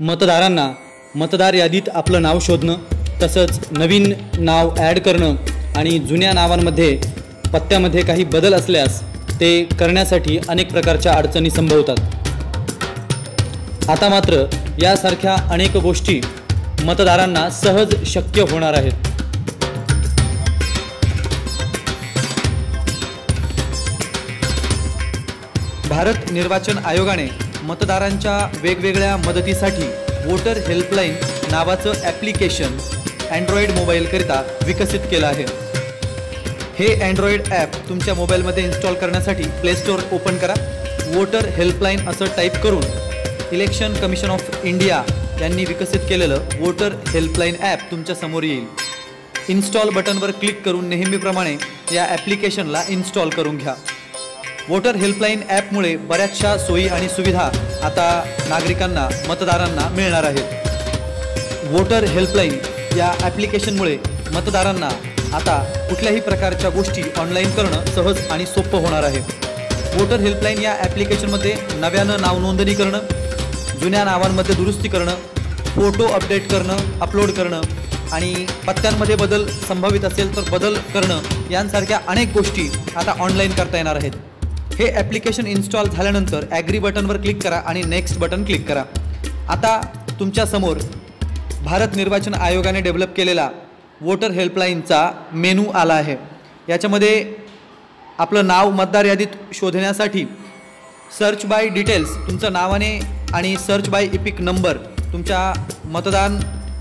मतदारांना मतदार यादीत आपलं नाव शोधणं तसंच नवीन नाव ॲड करणं आणि जुन्या नावांमध्ये पत्त्यामध्ये काही बदल असल्यास ते करण्यासाठी अनेक प्रकारच्या अडचणी संभवतात. आता मात्र यासारख्या अनेक गोष्टी मतदारांना सहज शक्य होणार आहेत. भारत निर्वाचन आयोगाने मतदारांच्या वेगवेगळ्या मदतीसाठी वोटर हेल्पलाईन नावाचं ॲप्लिकेशन अँड्रॉइड मोबाईलकरिता विकसित केलं आहे. हे अँड्रॉइड ॲप तुमच्या मोबाईलमध्ये इन्स्टॉल करण्यासाठी प्ले स्टोअर ओपन करा. वोटर हेल्पलाईन असं टाईप करून इलेक्शन कमिशन ऑफ इंडिया यांनी विकसित केलेलं वोटर हेल्पलाईन ॲप तुमच्यासमोर येईल. इन्स्टॉल बटनवर क्लिक करून नेहमीप्रमाणे या ॲप्लिकेशनला इन्स्टॉल करून घ्या. वोटर हेल्पलाईन ॲपमुळे बऱ्याचशा सोयी आणि सुविधा आता नागरिकांना मतदारांना मिळणार आहेत. वोटर हेल्पलाईन या ॲप्लिकेशनमुळे मतदारांना आता कुठल्याही प्रकारच्या गोष्टी ऑनलाईन करणं सहज आणि सोपं होणार आहे. वोटर हेल्पलाईन या ॲप्लिकेशनमध्ये नव्यानं नाव नोंदणी करणं जुन्या नावांमध्ये दुरुस्ती करणं फोटो अपडेट करणं अपलोड करणं आणि पत्त्यांमध्ये बदल संभावित असेल तर बदल करणं यांसारख्या अनेक गोष्टी आता ऑनलाईन करता येणार आहेत. हे ॲप्लिकेशन इन्स्टॉल झाल्यानंतर ॲग्री बटनवर क्लिक करा आणि नेक्स्ट बटन क्लिक करा. आता तुमच्यासमोर भारत निर्वाचन आयोगाने डेव्हलप केलेला वोटर हेल्पलाईनचा मेनू आला आहे. याच्यामध्ये आपलं नाव मतदार यादीत शोधण्यासाठी सर्च बाय डिटेल्स तुमचं नावाने आणि सर्च बाय इपिक नंबर तुमच्या मतदान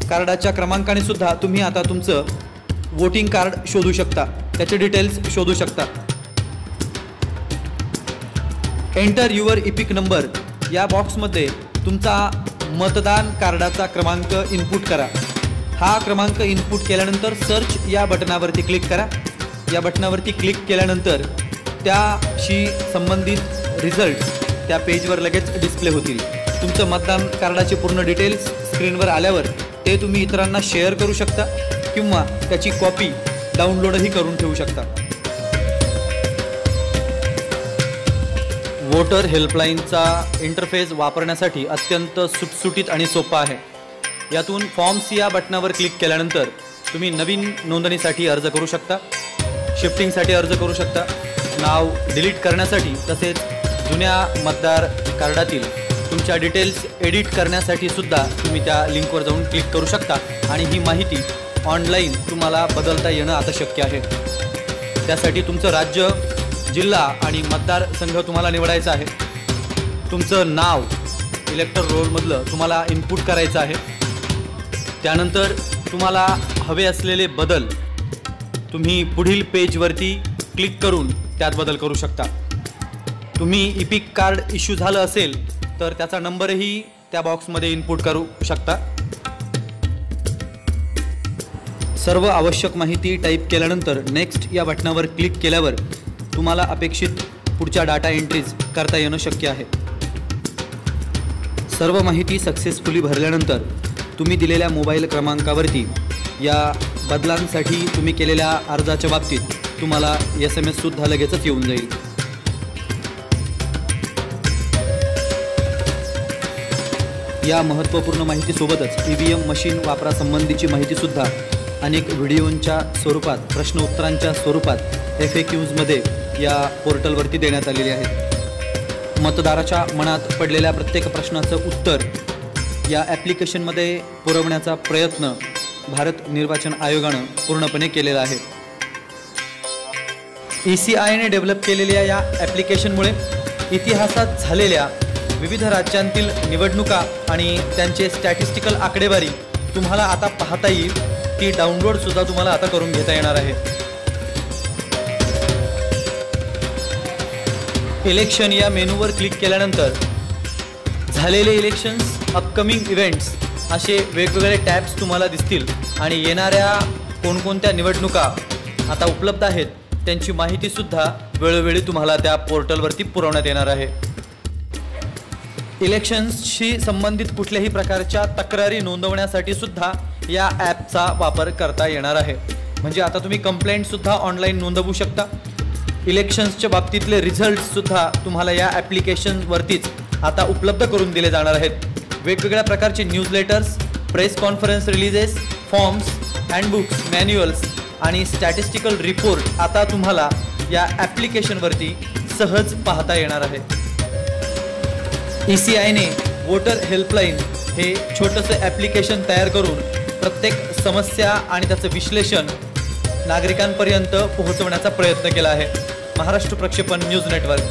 कार्डाच्या क्रमांकाने सुद्धा तुम्ही आता तुमचं वोटिंग कार्ड शोधू शकता. त्याचे डिटेल्स शोधू शकता. एंटर युअर इपिक नंबर या बॉक्समध्ये तुमचा मतदान कार्डाचा क्रमांक इनपुट करा. हा क्रमांक इनपुट केल्यानंतर सर्च या बटनावरती क्लिक करा. या बटनावरती क्लिक केल्यानंतर त्याशी संबंधित रिझल्ट त्या पेजवर लगेच डिस्प्ले होतील. तुमचं मतदान कार्डाचे पूर्ण डिटेल्स स्क्रीनवर आल्यावर ते तुम्ही इतरांना शेअर करू शकता किंवा त्याची कॉपी डाउनलोडही करून ठेवू शकता. वोटर हेल्पलाईनचा इंटरफेस वापरण्यासाठी अत्यंत सुटसुटीत आणि सोपा आहे. यातून फॉर्म्स या बटनावर क्लिक केल्यानंतर तुम्ही नवीन नोंदणीसाठी अर्ज करू शकता शिफ्टिंगसाठी अर्ज करू शकता नाव डिलीट करण्यासाठी तसेच जुन्या मतदार कार्डातील तुमच्या डिटेल्स एडिट करण्यासाठी सुद्धा तुम्ही त्या लिंकवर जाऊन क्लिक करू शकता आणि ही माहिती ऑनलाईन तुम्हाला बदलता येणं आता शक्य आहे. त्यासाठी तुमचं राज्य जिल्हा आणि मतदारसंघ तुम्हाला निवडायचा आहे. तुमचं नाव इलेक्टर रोलमधलं तुम्हाला इनपुट करायचं आहे. त्यानंतर तुम्हाला हवे असलेले बदल तुम्ही पुढील पेजवरती क्लिक करून त्यात बदल करू शकता. तुम्ही इपिक कार्ड इश्यू झालं असेल तर त्याचा नंबरही त्या बॉक्समध्ये इनपुट करू शकता. सर्व आवश्यक माहिती टाईप केल्यानंतर नेक्स्ट या बटनावर क्लिक केल्यावर तुम्हाला अपेक्षित पुढच्या डाटा एंट्रीज करता येणं शक्य आहे. सर्व माहिती सक्सेसफुली भरल्यानंतर तुम्ही दिलेल्या मोबाईल क्रमांकावरती या बदलांसाठी तुम्ही केलेल्या अर्जाच्या बाबतीत तुम्हाला एस एम एससुद्धा लगेचच येऊन जाईल. या महत्त्वपूर्ण माहितीसोबतच ई व्ही एम मशीन वापरासंबंधीची माहितीसुद्धा अनेक व्हिडिओंच्या स्वरूपात प्रश्न उत्तरांच्या स्वरूपात एफ ए क्यूजमध्ये या पोर्टलवरती देण्यात आलेली आहे. मतदाराच्या मनात पडलेल्या प्रत्येक प्रश्नाचं उत्तर या ॲप्लिकेशनमध्ये पुरवण्याचा प्रयत्न भारत निर्वाचन आयोगानं पूर्णपणे केलेला आहे. ई सी आयने डेव्हलप केलेल्या या ॲप्लिकेशनमुळे इतिहासात झालेल्या विविध राज्यांतील निवडणुका आणि त्यांचे स्टॅटिस्टिकल आकडेवारी तुम्हाला आता पाहता येईल ती डाउनलोडसुद्धा तुम्हाला आता करून घेता येणार आहे. इलेक्शन या मेनूवर क्लिक केल्यानंतर झालेले इलेक्शन्स अपकमिंग इव्हेंट्स असे वेगवेगळे टॅब्स तुम्हाला दिसतील. आणि येणाऱ्या कोणकोणत्या निवडणुका आता उपलब्ध आहेत त्यांची माहितीसुद्धा वेळोवेळी तुम्हाला त्या पोर्टलवरती पुरवण्यात येणार आहे. इलेक्शन्सशी संबंधित कुठल्याही प्रकारच्या तक्रारी नोंदवण्यासाठी सुद्धा या ॲपचा वापर करता येणार आहे. म्हणजे आता तुम्ही कंप्लेंटसुद्धा ऑनलाईन नोंदवू शकता. इलेक्शन्सच्या बाबतीतले रिझल्टसुद्धा तुम्हाला या ॲप्लिकेशनवरतीच आता उपलब्ध करून दिले जाणार आहेत. वेगवेगळ्या प्रकारचे news letters press conference releases forms handbooks manuals आणि स्टॅटिस्टिकल रिपोर्ट आता तुम्हाला या ॲप्लिकेशनवरती सहज पाहता येणार आहे. ई सी आयने वोटर हेल्पलाईन हे छोटंसं ॲप्लिकेशन तयार करून प्रत्येक समस्या आणि त्याचं विश्लेषण नागरिकांपर्यंत पोहोचवण्याचा प्रयत्न केला आहे. महाराष्ट्र प्रक्षेपण न्यूज नेटवर्क.